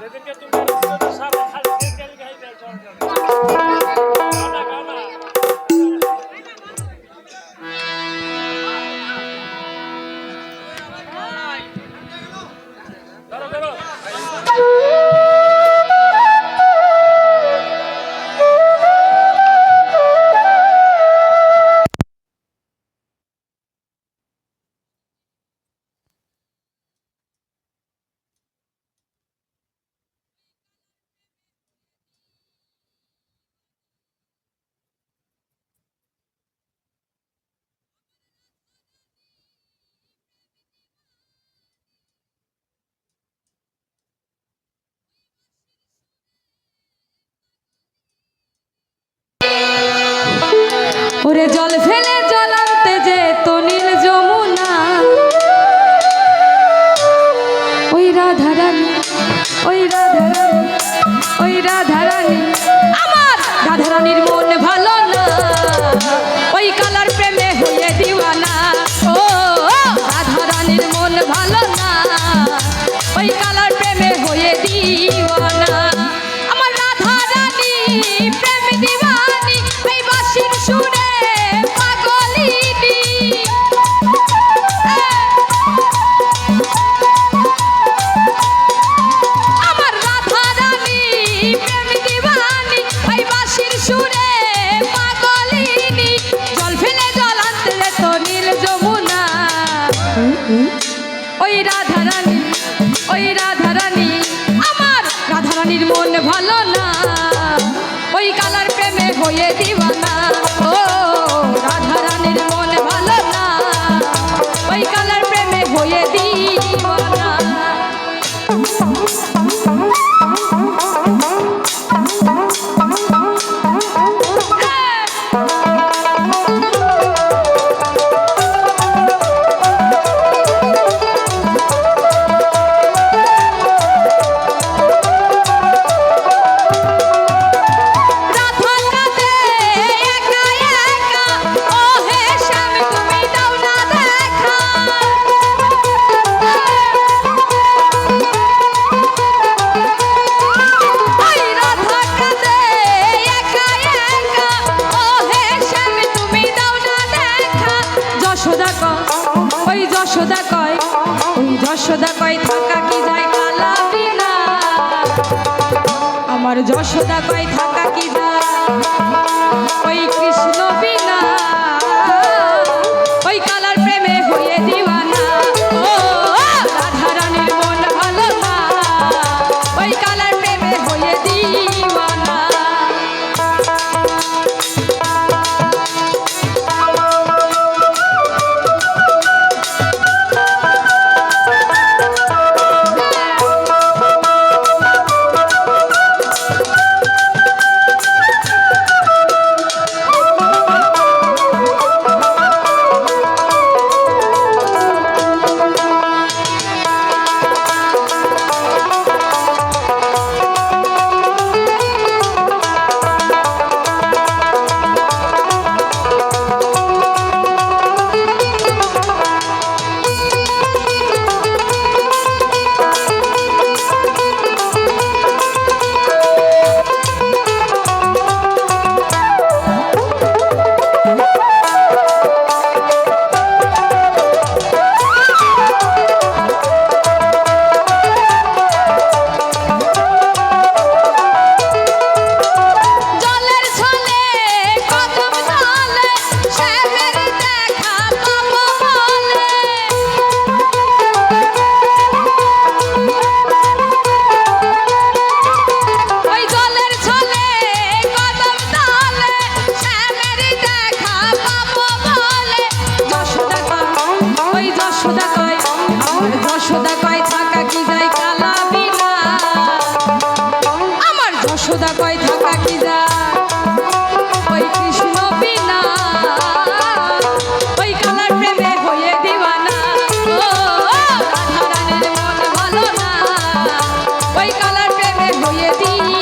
যেদিনকে তুমি জল ফেলে হয়ে দিব আমার যশোদা কয় থাকা কি দা দিয়ে